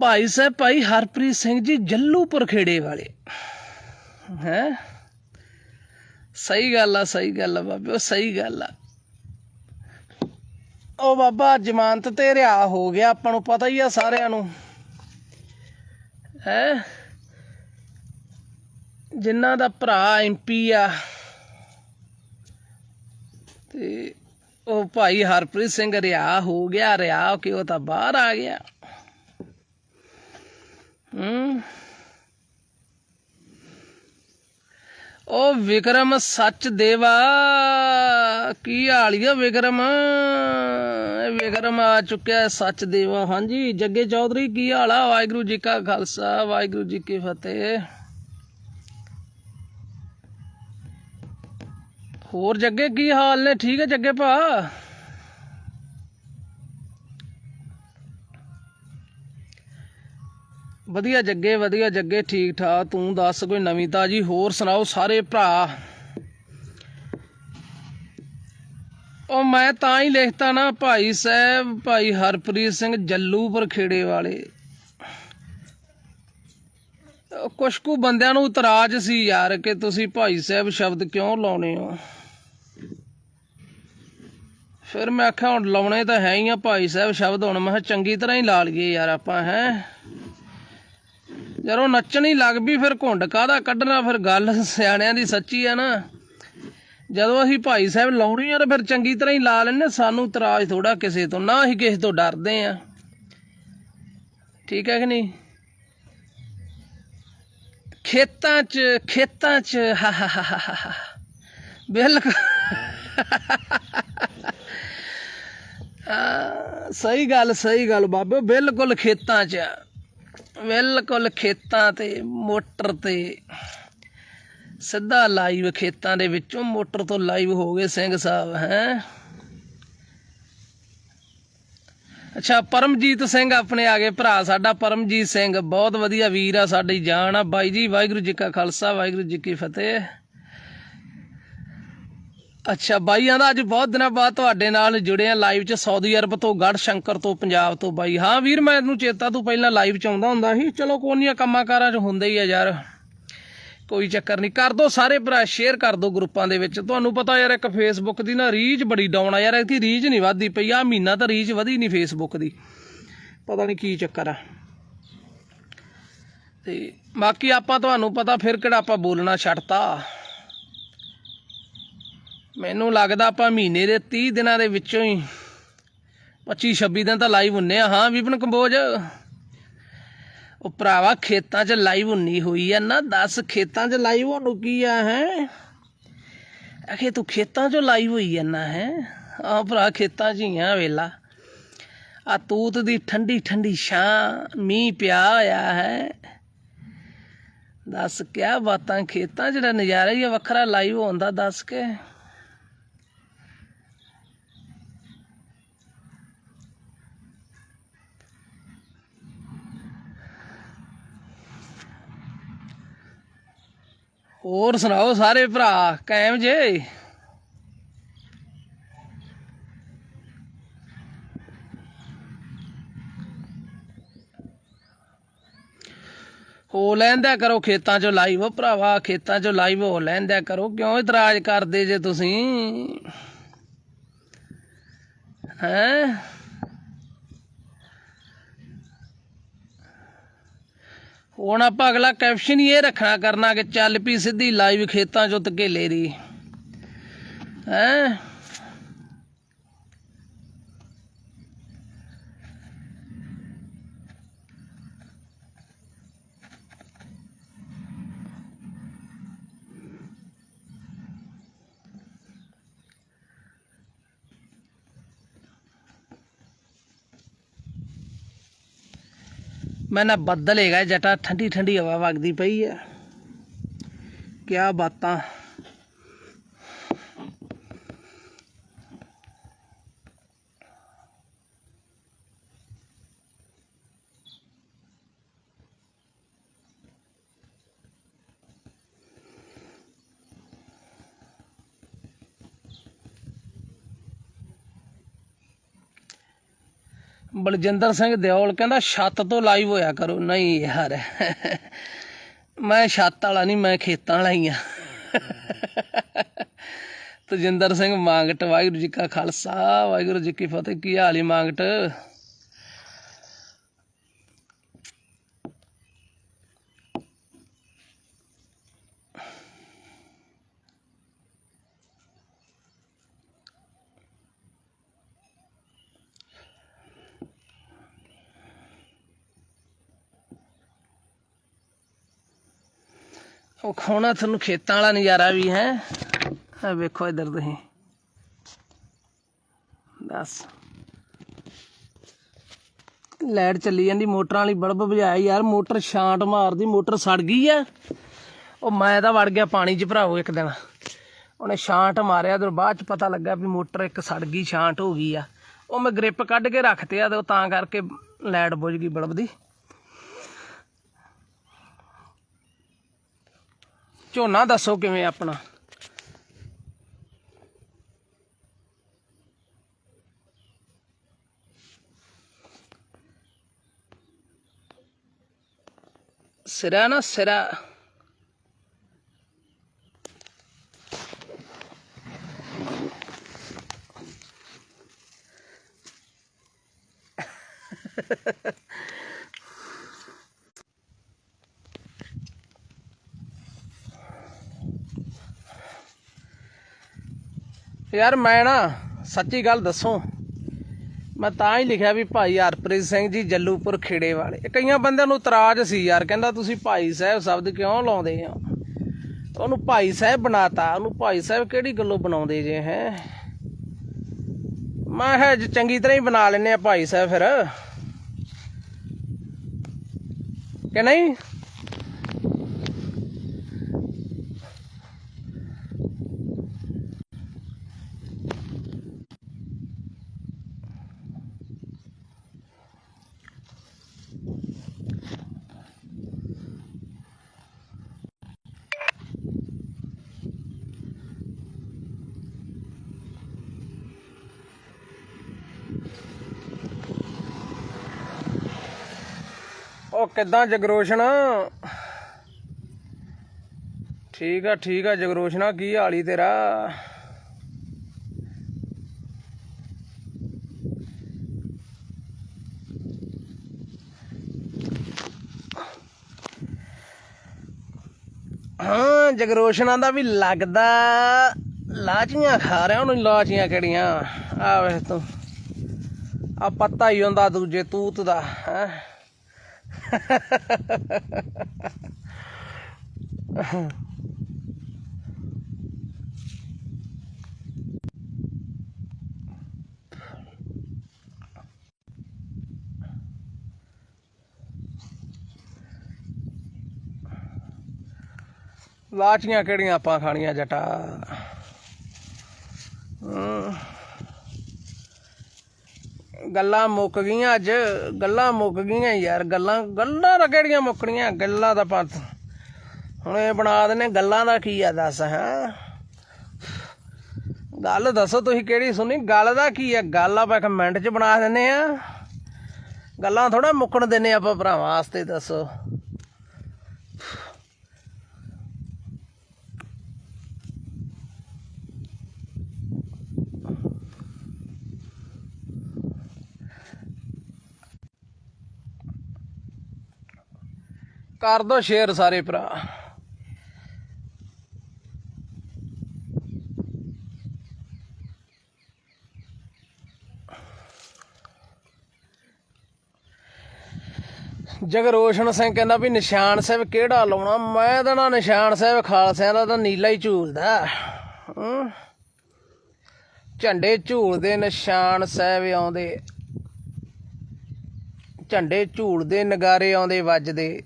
ਭਾਈ ਸਾਹਿਬ, ਭਾਈ ਹਰਪ੍ਰੀਤ ਸਿੰਘ ਜੀ ਜੱਲੂਪੁਰ ਖੇੜੇ ਵਾਲੇ। ਹੈ? ਸਹੀ ਗੱਲ ਆ, ਸਹੀ ਗੱਲ ਆ ਬਾਬੇ ਉਹ ਸਹੀ ਗੱਲ ਆ। ਉਹ ਬਾਬਾ, ਜ਼ਮਾਨਤ ਤੇ ਰਿਹਾ ਹੋ ਗਿਆ, ਆਪਾਂ ਨੂੰ ਪਤਾ ਹੀ ਆ ਸਾਰਿਆਂ ਨੂੰ। ਹੈ? ਜਿਨ੍ਹਾਂ ਦਾ ਭਰਾ ਐਮਪੀ ਆ। ਤੇ ਉਹ ਭਾਈ ਹਰਪ੍ਰੀਤ ਸਿੰਘ ਰਿਹਾ ਹੋ ਗਿਆ ਰਿਹਾ ਕਿ ਉਹ ਤਾਂ ਬਾਹਰ ਆ ਗਿਆ। ਹੂੰ। ਉਹ ਵਿਕਰਮ ਸੱਚ ਦੇਵਾ, ਕੀ ਹਾਲੀਆ ਵਿਕਰਮ? ਵਿਕਰਮ ਆ ਚੁੱਕਿਆ ਸੱਚ ਦੇਵਾ। ਹਾਂਜੀ, ਜੱਗੇ ਚੌਧਰੀ, ਕੀ ਹਾਲ ਆ? ਵਾਹਿਗੁਰੂ ਜੀ ਕਾ ਖਾਲਸਾ, ਵਾਹਿਗੁਰੂ ਜੀ ਕੀ ਫਤਿਹ। ਹੋਰ ਜੱਗੇ, ਕੀ ਹਾਲ ਨੇ? ਠੀਕ ਹੈ ਜੱਗੇ ਭਾ? ਵਧੀਆ ਜੱਗੇ ਵਧੀਆ ਜੱਗੇ, ਠੀਕ ਠਾਕ, ਤੂੰ ਦੱਸ ਕੋਈ ਨਵੀਂ ਤਾਜੀ, ਹੋਰ ਸੁਣਾਓ ਸਾਰੇ ਭਰਾ? ਉਹ ਮੈਂ ਤਾਂ ਹੀ ਲਿਖਤਾ ਨਾ ਭਾਈ ਸਾਹਿਬ, ਭਾਈ ਹਰਪ੍ਰੀਤ ਸਿੰਘ ਜੱਲੂਪੁਰ ਖੇੜੇ ਵਾਲੇ। ਕੁਛ ਕੁ ਬੰਦਿਆਂ ਨੂੰ ਇਤਰਾਜ਼ ਸੀ ਯਾਰ ਕਿ ਤੁਸੀਂ ਭਾਈ ਸਾਹਿਬ ਸ਼ਬਦ ਕਿਉਂ ਲਾਉਣੇ ਹੋ? ਫਿਰ ਮੈਂ ਆਖਿਆ, ਹੁਣ ਲਾਉਣੇ ਤਾਂ ਹੈ ਹੀ ਆ ਭਾਈ ਸਾਹਿਬ ਸ਼ਬਦ, ਹੁਣ ਮੈਂ ਕਿਹਾ ਚੰਗੀ ਤਰ੍ਹਾਂ ਹੀ ਲਾ ਲਈਏ ਯਾਰ ਆਪਾਂ, ਹੈ? ਜਦੋਂ ਨੱਚਣੀ ਲੱਗ ਪਈ, ਫਿਰ ਘੁੰਡ ਕਾਹਦਾ ਕੱਢਣਾ, ਫਿਰ ਗੱਲ ਸਿਆਣਿਆਂ ਦੀ ਸੱਚੀ ਆ ਨਾ। ਜਦੋਂ ਅਸੀਂ ਭਾਈ ਸਾਹਿਬ ਲਾਉਣੀ ਆ ਤਾਂ ਫਿਰ ਚੰਗੀ ਤਰ੍ਹਾਂ ਹੀ ਲਾ ਲੈਣੇ ਸਾਨੂੰ ਤਰਾਜ ਥੋੜਾ ਕਿਸੇ ਤੋਂ, ਨਾ ਹੀ ਕਿਸੇ ਤੋਂ ਡਰਦੇ ਆ। ਠੀਕ ਹੈ ਕਿ ਨਹੀਂ? ਖੇਤਾਂ 'ਚ ਖੇਤਾਂ 'ਚ, ਹਾ ਹਾ ਹਾ ਬਿਲਕੁਲ। ਸਹੀ ਗੱਲ ਸਹੀ ਗੱਲ ਬਾਬੇ, ਬਿਲਕੁਲ ਖੇਤਾਂ 'ਚ ਬਿਲਕੁਲ ਖੇਤਾਂ ਤੇ, ਮੋਟਰ ਤੇ। ਸਿੱਧਾ ਲਾਈਵ ਖੇਤਾਂ ਦੇ ਵਿੱਚੋਂ ਮੋਟਰ ਤੋਂ ਲਾਈਵ ਹੋ ਗਏ ਸਿੰਘ ਸਾਹਿਬ, ਹੈ। ਅੱਛਾ, ਪਰਮਜੀਤ ਸਿੰਘ ਆਪਣੇ ਆ ਗਏ ਭਰਾ, ਸਾਡਾ ਪਰਮਜੀਤ ਸਿੰਘ। ਬਹੁਤ ਵਧੀਆ ਵੀਰ ਆ, ਸਾਡੀ ਜਾਨ ਆ। ਬਾਈ ਜੀ, ਵਾਹਿਗੁਰੂ ਜੀ ਕਾ ਖਾਲਸਾ, ਵਾਹਿਗੁਰੂ ਜੀ ਕੀ ਫਤਿਹ। ਅੱਛਾ, ਬਾਈਆਂ ਦਾ ਅੱਜ ਬਹੁਤ ਦਿਨਾਂ ਬਾਅਦ ਤੁਹਾਡੇ ਨਾਲ ਜੁੜੇ ਆ ਲਾਈਵ 'ਚ, ਸਾਊਦੀ ਅਰਬ ਤੋਂ ਗੜ ਸ਼ੰਕਰ ਤੋਂ ਪੰਜਾਬ ਤੋਂ ਬਾਈ। ਹਾਂ ਵੀਰ ਮੈਨੂੰ ਚੇਤਾ, ਤੂੰ ਪਹਿਲਾਂ ਲਾਈਵ 'ਚ ਆਉਂਦਾ ਹੁੰਦਾ ਸੀ। ਚਲੋ, ਕੋਨੀਆਂ ਕੰਮਾਂ ਕਾਰਾਂ 'ਚ ਹੁੰਦਾ ਹੀ ਆ ਯਾਰ। ਕੋਈ ਚੱਕਰ ਨਹੀਂ। ਕਰ ਦੋ ਸਾਰੇ ਭਰਾ ਸ਼ੇਅਰ ਕਰ ਦੋ ਗਰੁੱਪਾਂ ਦੇ ਵਿੱਚ। ਤੁਹਾਨੂੰ ਪਤਾ ਯਾਰ, ਇੱਕ ਫੇਸਬੁੱਕ ਦੀ ਨਾ ਰੀਚ ਬੜੀ ਡਾਊਨ ਆ ਯਾਰ। ਇਹਦੀ ਰੀਚ ਨਹੀਂ ਵੱਧਦੀ ਪਈ। ਆ ਮਹੀਨਾ ਤਾਂ ਰੀਚ ਵਧੀ ਨਹੀਂ ਫੇਸਬੁੱਕ ਦੀ। ਪਤਾ ਨਹੀਂ ਕੀ ਚੱਕਰ ਆ। ਤੇ ਬਾਕੀ ਆਪਾਂ, ਤੁਹਾਨੂੰ ਪਤਾ ਫਿਰ ਕਿਹੜਾ ਆਪਾਂ ਬੋਲਣਾ, ਛੱਡਤਾ। ਮੈਨੂੰ ਲੱਗਦਾ ਆਪਾਂ ਮਹੀਨੇ ਦੇ 30 ਦਿਨਾਂ ਦੇ ਵਿੱਚੋਂ ਹੀ 25 26 ਦਿਨ ਤਾਂ ਲਾਈਵ ਹੁੰਨੇ ਆ। ਹਾਂ, ਵਿਪਨ ਕੰਬੋਜ? ਉਹ ਭਰਾਵਾ, ਖੇਤਾਂ 'ਚ ਲਾਈਵ ਹੁੰਨੀ ਹੋਈ ਆ ਨਾ। ਦੱਸ, ਖੇਤਾਂ 'ਚ ਲਾਈਵ ਹੋ ਡੁੱਕੀ ਆ, ਹੈ? ਅਖੇ, ਤੂੰ ਖੇਤਾਂ 'ਚੋਂ ਲਾਈਵ ਹੋਈ ਜਾਂਦਾ, ਹੈ? ਆ ਭਰਾ, ਖੇਤਾਂ 'ਚ ਹੀ ਆ, ਵੇਲਾ। ਆ ਤੂਤ ਦੀ ਠੰਡੀ ਠੰਡੀ ਛਾਂ, ਮੀਂਹ ਪਿਆ ਹੋਇਆ, ਹੈ? ਦੱਸ, ਕਿਆ ਬਾਤਾਂ? ਖੇਤਾਂ 'ਚ ਦਾ ਨਜ਼ਾਰਾ ਹੀ ਆ, ਵੱਖਰਾ ਲਾਈਵ ਹੁੰਦਾ ਦੱਸ ਕੇ। ਹੋਰ ਸੁਣਾਓ ਸਾਰੇ ਭਰਾ, ਕਾਇਮ ਜੇ? ਹੋ ਲੈਂਦਾ ਕਰੋ ਖੇਤਾਂ 'ਚੋਂ ਲਾਈਵ, ਭਰਾਵਾ, ਖੇਤਾਂ 'ਚੋਂ ਲਾਈਵ ਹੋ ਲੈਂਦਾ ਕਰੋ। ਕਿਉਂ ਇਤਰਾਜ਼ ਕਰਦੇ ਜੇ ਤੁਸੀਂ? ਹੈਂ? ਹੁਣ ਆਪਾਂ ਅਗਲਾ ਕੈਪਸ਼ਨ ਹੀ ਇਹ ਰੱਖਣਾ, ਕਰਨਾ ਕਿ ਚੱਲ ਪਈ ਸਿੱਧੀ ਲਾਈਵ ਖੇਤਾਂ 'ਚੋਂ ਧਕੇਲੇ ਦੀ। ਹੈਂ? ਮੈਂ ਨਾ ਬੱਦਲ ਹੈਗਾ ਜਟਾ ਠੰਡੀ ਠੰਡੀ ਹਵਾ ਵਗਦੀ ਪਈ ਆ। ਕਿਆ ਬਾਤਾਂ। ਬਲਜਿੰਦਰ ਸਿੰਘ ਦਿਓਲ ਕਹਿੰਦਾ, ਛੱਤ ਤੋਂ ਲਾਈਵ ਹੋਇਆ ਕਰੋ। ਨਹੀਂ ਯਾਰ, ਮੈਂ ਛੱਤ ਵਾਲਾ ਨਹੀਂ, ਮੈਂ ਖੇਤਾਂ ਵਾਲਾ ਹੀ ਆ। ਤਜਿੰਦਰ ਸਿੰਘ, ਮੰਗਟ, ਵਾਹਿਗੁਰੂ ਜੀ ਕਾ ਖਾਲਸਾ, ਵਾਹਿਗੁਰੂ ਜੀ ਕੀ ਫਤਿਹ। ਕੀ ਹਾਲ ਈ ਮੰਗਟ? ਉਹ ਖਾਣਾ ਤੁਹਾਨੂੰ ਖੇਤਾਂ ਵਾਲਾ ਨਜ਼ਾਰਾ ਵੀ ਹੈ। ਆ ਵੇਖੋ ਇੱਧਰ ਤੁਸੀਂ। ਦੱਸ। ਲਾਈਟ ਚੱਲੀ ਜਾਂਦੀ, ਮੋਟਰਾਂ ਵਾਲੀ ਬਲਬ ਬੁਝਾਇਆ, ਯਾਰ ਮੋਟਰ ਛਾਂਟ ਮਾਰਦੀ, ਮੋਟਰ ਸੜ ਗਈ ਆ। ਉਹ ਮੈਂ ਤਾਂ ਵੜ ਗਿਆ ਪਾਣੀ 'ਚ ਭਰਾਓ ਇੱਕ ਦਿਨ। ਉਹਨੇ ਛਾਂਟ ਮਾਰਿਆ ਤੇ ਬਾਅਦ 'ਚ ਪਤਾ ਲੱਗਾ ਵੀ ਮੋਟਰ ਇੱਕ ਸੜ ਗਈ, ਛਾਂਟ ਹੋ ਗਈ ਆ। ਉਹ ਮੈਂ ਗ੍ਰਿਪ ਕੱਢ ਕੇ ਰੱਖਤੇ ਆ ਤੇ ਉਹ ਤਾਂ ਕਰਕੇ ਲਾਈਟ ਬੁਝ ਗਈ ਬਲਬ ਦੀ। ਝੋਨਾ ਦੱਸੋ ਕਿਵੇਂ ਆਪਣਾ? ਸਿਰਾ ਨਾ ਸਿਰਾ। ਯਾਰ ਮੈਂ ਨਾ ਸੱਚੀ ਗੱਲ ਦੱਸੋ, ਮੈਂ ਤਾਂ ਹੀ ਲਿਖਿਆ ਵੀ ਭਾਈ ਹਰਪ੍ਰੀਤ ਸਿੰਘ ਜੀ ਜੱਲੂਪੁਰ ਖੇੜੇ ਵਾਲੇ। ਕਈਆਂ ਬੰਦਿਆਂ ਨੂੰ ਇਤਰਾਜ਼ ਸੀ ਯਾਰ, ਕਹਿੰਦਾ ਤੁਸੀਂ ਭਾਈ ਸਾਹਿਬ ਸ਼ਬਦ ਕਿਉਂ ਲਾਉਂਦੇ ਆ ਉਹਨੂੰ ਭਾਈ ਸਾਹਿਬ ਬਣਾਤਾ, ਉਹਨੂੰ ਭਾਈ ਸਾਹਿਬ ਕਿਹੜੀ ਗੱਲੋਂ ਬਣਾਉਂਦੇ ਜੇ, ਹੈ? ਮੈਂ ਹੈ ਚੰਗੀ ਤਰ੍ਹਾਂ ਹੀ ਬਣਾ ਲੈਨੇ ਆ ਭਾਈ ਸਾਹਿਬ ਫਿਰ। ਕਿ ਨਹੀਂ? ਉਹ ਕਿੱਦਾਂ ਜਗਰੋਸ਼ਨ ਠੀਕ ਆ ਠੀਕ ਆ ਜਗਰੋਸ਼ਨਾ ਕੀ ਹਾਲੀ ਤੇਰਾ? ਹਾਂ ਜਗਰੋਸ਼ਨਾ ਦਾ ਵੀ ਲੱਗਦਾ। ਲਾਚੀਆਂ ਖਾ ਰਿਹਾ ਉਹਨੂੰ, ਲਾਚੀਆਂ ਕਿਹੜੀਆਂ? ਆ ਵੇਖ ਤੂੰ। ਆ ਪੱਤਾ ਹੀ ਹੁੰਦਾ ਦੂਜੇ ਤੂਤ ਦਾ, ਹੈ? ਲਾਚੀਆਂ ਕਿਹੜੀਆਂ ਆਪਾਂ ਖਾਣੀਆਂ ਜਟਾ? ਗੱਲਾਂ ਮੁੱਕ ਗਈਆਂ ਅੱਜ, ਗੱਲਾਂ ਮੁੱਕ ਗਈਆਂ ਯਾਰ, ਗੱਲਾਂ ਗੱਲਾਂ ਤਾਂ ਕਿਹੜੀਆਂ ਮੁੱਕਣੀਆਂ, ਗੱਲਾਂ ਦਾ ਪਤ ਹੁਣ ਇਹ ਬਣਾ ਦਿੰਨੇ ਗੱਲਾਂ ਦਾ ਕੀ ਆ ਦੱਸ, ਹੈ? ਗੱਲ ਦੱਸੋ ਤੁਸੀਂ ਕਿਹੜੀ ਸੁਣੀ, ਗੱਲ ਦਾ ਕੀ ਆ? ਗੱਲ ਆਪਾਂ ਇੱਕ ਮਿੰਟ 'ਚ ਬਣਾ ਦਿੰਨੇ ਆ। ਗੱਲਾਂ ਥੋੜਾ ਮੁੱਕਣ ਦਿੰਨੇ ਆਪਾਂ ਭਰਾਵਾਂ ਵਾਸਤੇ, ਦੱਸੋ। ਕਰ ਦੋ ਸ਼ੇਅਰ ਸਾਰੇ ਭਰਾ। ਜਗਰੋਸ਼ਨ ਸਿੰਘ ਕਹਿੰਦਾ ਵੀ ਨਿਸ਼ਾਨ ਸਾਹਿਬ ਕਿਹੜਾ ਲਾਉਣਾ? ਮੈਂ ਤਾਂ ਨਾ ਨਿਸ਼ਾਨ ਸਾਹਿਬ ਖਾਲਸਿਆਂ ਦਾ ਤਾਂ ਨੀਲਾ ਹੀ ਝੂਲਦਾ। ਝੰਡੇ ਝੂਲਦੇ ਨਿਸ਼ਾਨ ਸਾਹਿਬ ਆਉਂਦੇ। ਝੰਡੇ ਝੂਲਦੇ, ਨਗਾਰੇ ਆਉਂਦੇ, ਵੱਜਦੇ।